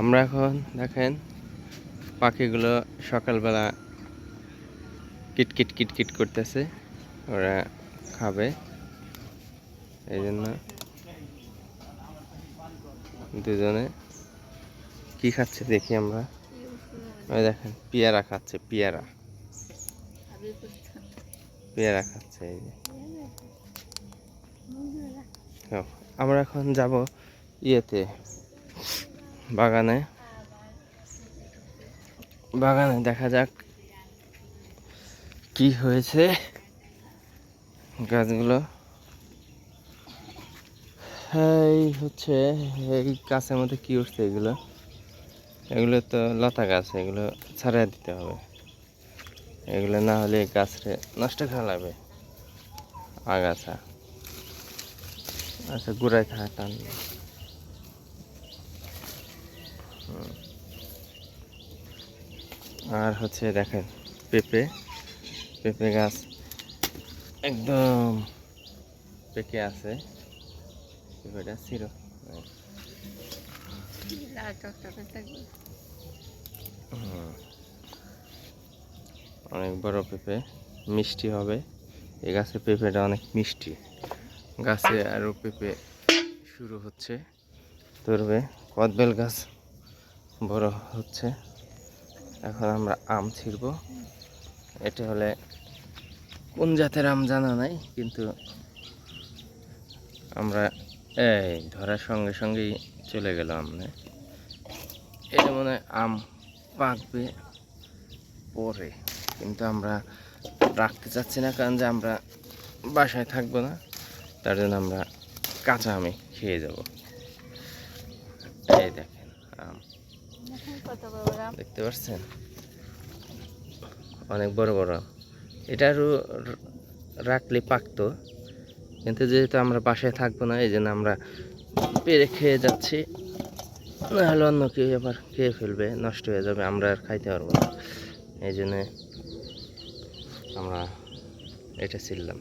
আমরা এখন দেখেন পাখিগুলো সকালবেলা কিটকিট কিটকিট করতেছে ওরা খাবে। এই জন্য দুজনে কি খাচ্ছে দেখি আমরা। ওই দেখেন পেয়ারা খাচ্ছে পেয়ারা। পেয়ারা খাচ্ছে এই যে। আমরা এখন যাব ইয়েতে। বাগানে। বাগানে দেখা যাক কি হয়েছে গাছগুলো। এই হচ্ছে, এই গাছের মধ্যে কি উঠছে এগুলো? এগুলো তো লতা গাছ, এগুলো ছাড়িয়ে দিতে হবে। এগুলো না হলে গাছরে নষ্ট করা লাগবে। আগাছা। আচ্ছা গুড়ায় থাকা টান। আর হচ্ছে দেখেন পেঁপে পেঁপে গাছ একদম পেকে আছে। পেঁপেটা ছিল। অনেক বড় পেঁপে মিষ্টি হবে। এই গাছের পেঁপেটা অনেক মিষ্টি। গাছে আরও পেঁপে শুরু হচ্ছে। ধরবে কদবেল গাছ। বড় হচ্ছে। এখন আমরা আম ছিড়ব। এটা হলে কোন জাতের আম জানা নাই, কিন্তু আমরা এই ধরার সঙ্গে সঙ্গেই চলে গেল আমনে। এটা মনে আম পাকবে পরে, কিন্তু আমরা রাখতে চাচ্ছি না, কারণ যে আমরা বাসায় থাকব না, তার জন্য আমরা কাঁচা আমি খেয়ে যাব। এই দেখেন আম দেখেন কত বড় বড় আম। দেখতে পাচ্ছেন অনেক বড় বড় এটা রাখলে পাকতো, কিন্তু যেহেতু আমরা বাসায় থাকব না এই জন্য আমরা পেরে খেয়ে যাচ্ছি। নাহলে অন্য কেউ আবার খেয়ে ফেলবে, নষ্ট হয়ে যাবে, আমরা আর খাইতে পারব না। এই জন্যে আমরা এটা ছিললাম